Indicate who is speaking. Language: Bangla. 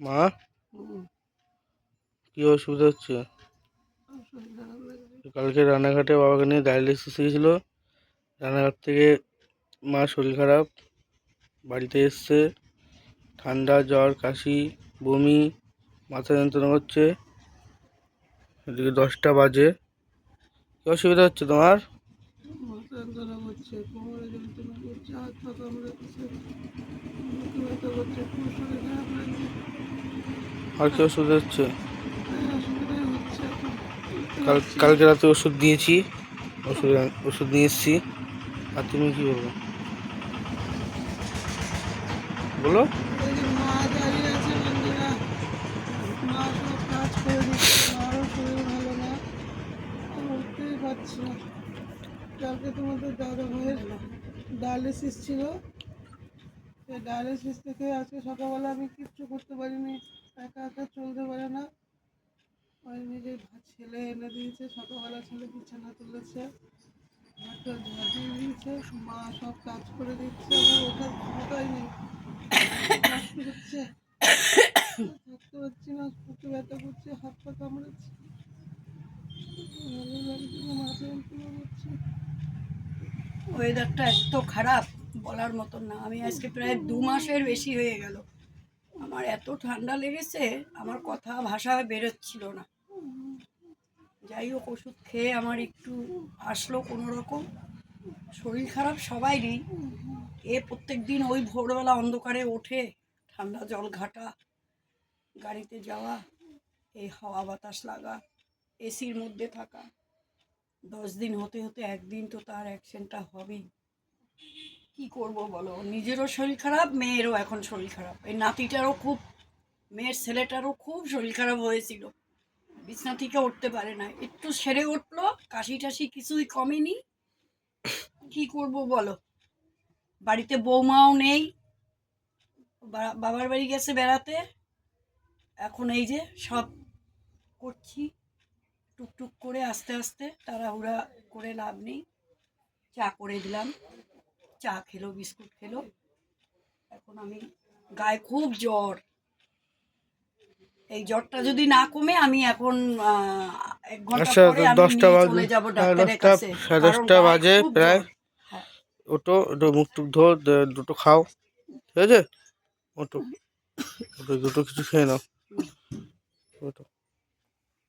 Speaker 1: মা।
Speaker 2: হুম,
Speaker 1: কি অসুবিধা হচ্ছে। কালকে রানাঘাটে বাবাকে নিয়ে ডায়ালিসিস গিয়েছিল রানাঘাট থেকে মা শরীর খারাপ বাড়িতে এসছে। ঠান্ডা জ্বর কাশি বমি মাথা যন্ত্রণা করছে। এদিকে দশটা বাজে। কী অসুবিধা হচ্ছে তোমার?
Speaker 2: করছে কোমরে যন্ত্রণা করছে হাত পা কামড়াচ্ছে বুকে ব্যথা করছে খুব শরীর খারাপ লাগছে
Speaker 1: আর কি অসুবিধা হচ্ছে? কাল কালকে রাতে ওষুধ দিয়েছি ওষুধ ওষুধ নিয়ে এসেছি। আর তুমি কি বলব? বলো।
Speaker 2: কাজ করে দিচ্ছে ভালো না। উঠতেই পারছি না। কালকে তোমাদের দাদা ভাইয়ের ডায়ালিসিস ছিল। সেই ডায়ালিসিস থেকে আজকে সকালবেলা আমি কিচ্ছু করতে পারিনি, একা একা চলতে পারে না। ওই নিজের ছেলে এনে দিয়েছে, সকালবেলা ছেলে বিছানা তুলেছে ঘরটা ঝাঁটিয়ে দিয়েছে, মা সব কাজ করে দিচ্ছে, আমার ওঠার ক্ষমতাই নেই। হচ্ছে থাকতে পারছি না বুকে ব্যথা করছে, হাত পা কামড়াচ্ছে। ভালো লাগছে মাথা
Speaker 3: ওয়েদারটা এত খারাপ, বলার মতন না। আমি আজকে প্রায় দু মাসের বেশি হয়ে গেল। আমার এত ঠান্ডা লেগেছে, আমার কথা, ভাষা বেরোচ্ছিল না। যাই হোক, ওষুধ খেয়ে আমার একটু আসলো কোনো রকম শরীর খারাপ সবাইরই। এ প্রত্যেক দিন ওই ভোরবেলা অন্ধকারে ওঠে, ঠান্ডা জল ঘাটা, গাড়িতে যাওয়া, এই হাওয়া বাতাস লাগা, এসির মধ্যে থাকা। দশ দিন হতে হতে একদিন তো তার অ্যাকশনটা হবেই। কি করব বলো? নিজেরও শরীর খারাপ, মেয়েরও এখন শরীর খারাপ। এই নাতিটারও খুব, মেয়ের ছেলেটারও খুব শরীর খারাপ হয়েছিল। বিছনা থেকে উঠতে পারে না। একটু সেরে উঠল, কাশি টাশি কিছুই কমেনি। কি করব বলো? বাড়িতে বৌমাও নেই। বাবার বাড়ি গেছে বেড়াতে। এখন এই যে সব করছি। টুকটুক করে আস্তে আস্তে তাড়াহুড়া করে লাভ নেই। চা করে দিলাম। চা খেলো বিস্কুট খেলো। এখন আমি গায়ে খুব জ্বর। এই জ্বরটা যদি না কমে আমি এখন এক ঘণ্টা
Speaker 1: আচ্ছা
Speaker 3: পরে
Speaker 1: দশটা বাজে সাড়ে দশটা সাড়ে দশটা বাজে প্রায়।
Speaker 3: হ্যাঁ।
Speaker 1: ওটো ওটো মুখ টুক ধো দুটো খাও। ঠিক আছে? ওটো ওটো দুটো কিছু খেয়ে নাও। ওটো